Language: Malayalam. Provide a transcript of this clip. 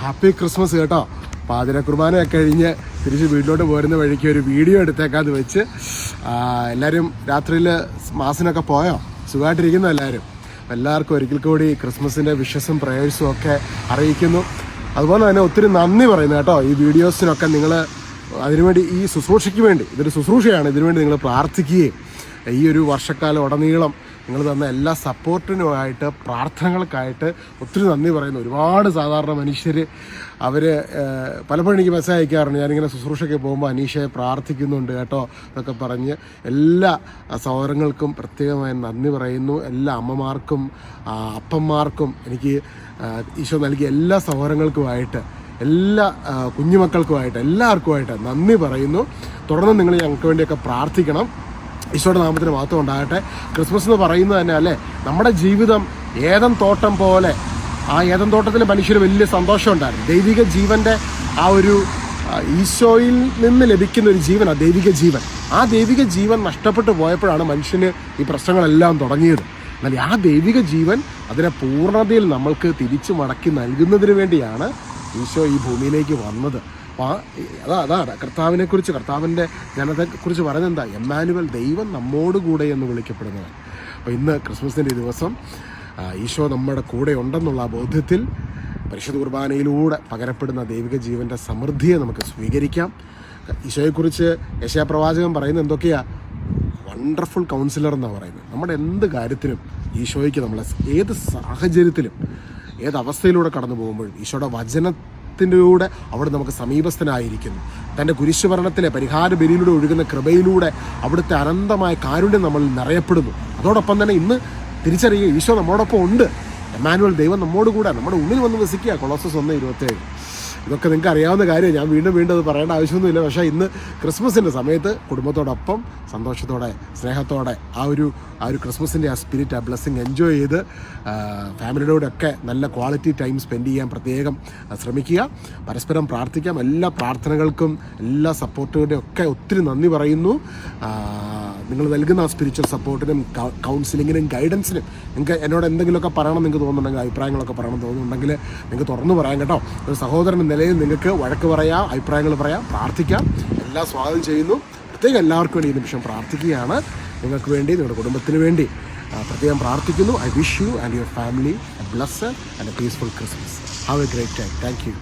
ഹാപ്പി ക്രിസ്മസ് കേട്ടോ. പാതിര കുർബാനയൊക്കെ കഴിഞ്ഞ് തിരിച്ച് വീട്ടിലോട്ട് പോരുന്ന വഴിക്ക് ഒരു വീഡിയോ എടുത്തേക്കാന്ന് വെച്ച് എല്ലാവരും രാത്രിയിൽ മാസിനൊക്കെ പോയോ? സുഖമായിട്ടിരിക്കുന്നു എല്ലാവരും എല്ലാവർക്കും ഒരിക്കൽ കൂടി ക്രിസ്മസിന്റെ വിഷസും പ്രേയേഴ്സും ഒക്കെ അറിയിക്കുന്നു. അതുപോലെ തന്നെ ഒത്തിരി നന്ദി പറയുന്നു കേട്ടോ. ഈ വീഡിയോസിനൊക്കെ നിങ്ങൾ അതിനുവേണ്ടി ഈ ശുശ്രൂഷയ്ക്ക് വേണ്ടി ഇതൊരു ശുശ്രൂഷയാണ്. ഇതിനുവേണ്ടി നിങ്ങൾ പ്രാർത്ഥിക്കുകയും ഈ ഒരു വർഷക്കാലം ഉടനീളം നിങ്ങൾ തന്ന എല്ലാ സപ്പോർട്ടിനുമായിട്ട് പ്രാർത്ഥനകൾക്കായിട്ട് ഒത്തിരി നന്ദി പറയുന്നു. ഒരുപാട് സാധാരണ മനുഷ്യർ അവർ പലപ്പോഴും എനിക്ക് മെസ്സേജ് അയക്കാറുണ്ട്. ഞാനിങ്ങനെ ശുശ്രൂഷയ്ക്ക് പോകുമ്പോൾ അനീഷയെ പ്രാർത്ഥിക്കുന്നുണ്ട് കേട്ടോ എന്നൊക്കെ പറഞ്ഞ് എല്ലാ സഹോദരങ്ങൾക്കും പ്രത്യേകമായി നന്ദി പറയുന്നു. എല്ലാ അമ്മമാർക്കും അപ്പന്മാർക്കും എനിക്ക് ഈശോ നൽകിയ എല്ലാ സഹോദരങ്ങൾക്കുമായിട്ട് എല്ലാ കുഞ്ഞുമക്കൾക്കുമായിട്ട് എല്ലാവർക്കുമായിട്ട് നന്ദി പറയുന്നു. തുടർന്ന് നിങ്ങൾ ഞങ്ങൾക്ക് വേണ്ടിയൊക്കെ പ്രാർത്ഥിക്കണം. ഈശോയുടെ നാമത്തിന് മാത്രം ഉണ്ടാകട്ടെ. ക്രിസ്മസ് എന്ന് പറയുന്നത് തന്നെ അല്ലേ? നമ്മുടെ ജീവിതം ഏതം തോട്ടം പോലെ ആ ഏതം തോട്ടത്തിൽ മനുഷ്യർ വലിയ സന്തോഷം ഉണ്ടായിരുന്നു. ദൈവിക ജീവന്റെ ആ ഒരു ഈശോയിൽ നിന്ന് ലഭിക്കുന്ന ഒരു ജീവനാണ് ദൈവിക ജീവൻ. ആ ദൈവിക ജീവൻ നഷ്ടപ്പെട്ടു പോയപ്പോഴാണ് മനുഷ്യന് ഈ പ്രശ്നങ്ങളെല്ലാം തുടങ്ങിയത്. എന്നാൽ ആ ദൈവിക ജീവൻ അതിനെ പൂർണതയിൽ നമ്മൾക്ക് തിരിച്ചു മടക്കി നൽകുന്നതിന് വേണ്ടിയാണ് ഈശോ ഈ ഭൂമിയിലേക്ക് വന്നത്. അപ്പോൾ അതാ അതാണ് കർത്താവിനെ കുറിച്ച് കർത്താവിന്റെ ജനതയെക്കുറിച്ച് പറയുന്നത് എമ്മാനുവൽ ദൈവം നമ്മോട് കൂടെ എന്ന് വിളിക്കപ്പെടുന്നത്. അപ്പോൾ ഇന്ന് ക്രിസ്മസിന്റെ ദിവസം ഈശോ നമ്മുടെ കൂടെ ഉണ്ടെന്നുള്ള ബോധ്യത്തിൽ പരിശുദ്ധ കുർബാനയിലൂടെ പകരപ്പെടുന്ന ദൈവിക ജീവന്റെ സമൃദ്ധിയെ നമുക്ക് സ്വീകരിക്കാം. ഈശോയെക്കുറിച്ച് യശയാപ്രവാചകൻ പറയുന്നത് എന്തൊക്കെയാ? വണ്ടർഫുൾ കൗൺസിലർ എന്നാണ് പറയുന്നത്. നമ്മുടെ എന്ത് കാര്യത്തിനും ഈശോയ്ക്ക് നമ്മളെ ഏത് സാഹചര്യത്തിലും ഏത് അവസ്ഥയിലൂടെ കടന്നു പോകുമ്പോഴും ഈശോയുടെ വചനത്തിലൂടെ അവിടെ നമുക്ക് സമീപസ്ഥനായിരിക്കുന്നു. തന്റെ കുരിശുഭരണത്തിലെ പരിഹാര ബലിയിലൂടെ ഒഴുകുന്ന കൃപയിലൂടെ അവിടുത്തെ അനന്തമായ കാരുണ്യം നമ്മൾ നിറയപ്പെടുന്നു. അതോടൊപ്പം തന്നെ ഇന്ന് തിരിച്ചറിയുക ഈശോ നമ്മോടൊപ്പം ഉണ്ട്. എമാനുവൽ ദൈവം നമ്മോട് കൂടെ നമ്മുടെ ഉള്ളിൽ വന്ന് വസിക്കുക. കൊളോസസ് ഒന്ന് ഇരുപത്തേഴ് ഇതൊക്കെ നിങ്ങൾക്ക് അറിയാവുന്ന കാര്യം. ഞാൻ വീണ്ടും വീണ്ടും അത് പറയേണ്ട ആവശ്യമൊന്നുമില്ല. പക്ഷേ ഇന്ന് ക്രിസ്മസിന്റെ സമയത്ത് കുടുംബത്തോടൊപ്പം സന്തോഷത്തോടെ സ്നേഹത്തോടെ ആ ഒരു ആ ഒരു ക്രിസ്മസിന്റെ ആ സ്പിരിറ്റ് ആ ബ്ലെസ്സിങ് എൻജോയ് ചെയ്ത് ഫാമിലിയോടൊക്കെ നല്ല ക്വാളിറ്റി ടൈം സ്പെൻഡ് ചെയ്യാൻ പ്രത്യേകം ശ്രമിക്കുക. പരസ്പരം പ്രാർത്ഥിക്കാം. എല്ലാ പ്രാർത്ഥനകൾക്കും എല്ലാ സപ്പോർട്ടുകളുടെയും ഒക്കെ ഒത്തിരി നന്ദി പറയുന്നു. നിങ്ങൾ നൽകുന്ന ആ സ്പിരിച്വൽ സപ്പോർട്ടിനും കൗൺസിലിങ്ങിനും ഗൈഡൻസിനും നിങ്ങൾക്ക് എന്നോട് എന്തെങ്കിലുമൊക്കെ പറയണം നിങ്ങൾക്ക് തോന്നുന്നുണ്ടെങ്കിൽ അഭിപ്രായങ്ങളൊക്കെ പറയണം തോന്നുന്നുണ്ടെങ്കിൽ നിങ്ങൾക്ക് തുറന്നു പറയാം കേട്ടോ. ഒരു സഹോദരൻ നിലയിൽ നിങ്ങൾക്ക് വഴക്ക് പറയാം അഭിപ്രായങ്ങൾ പറയാം പ്രാർത്ഥിക്കാം. എല്ലാം സ്വാഗതം ചെയ്യുന്നു. പ്രത്യേകം എല്ലാവർക്കും വേണ്ടി ഈ നിമിഷം പ്രാർത്ഥിക്കുകയാണ്. നിങ്ങൾക്ക് വേണ്ടി നിങ്ങളുടെ കുടുംബത്തിന് വേണ്ടി പ്രത്യേകം പ്രാർത്ഥിക്കുന്നു. I wish you and your family a bless and a peaceful Christmas have a great time thank you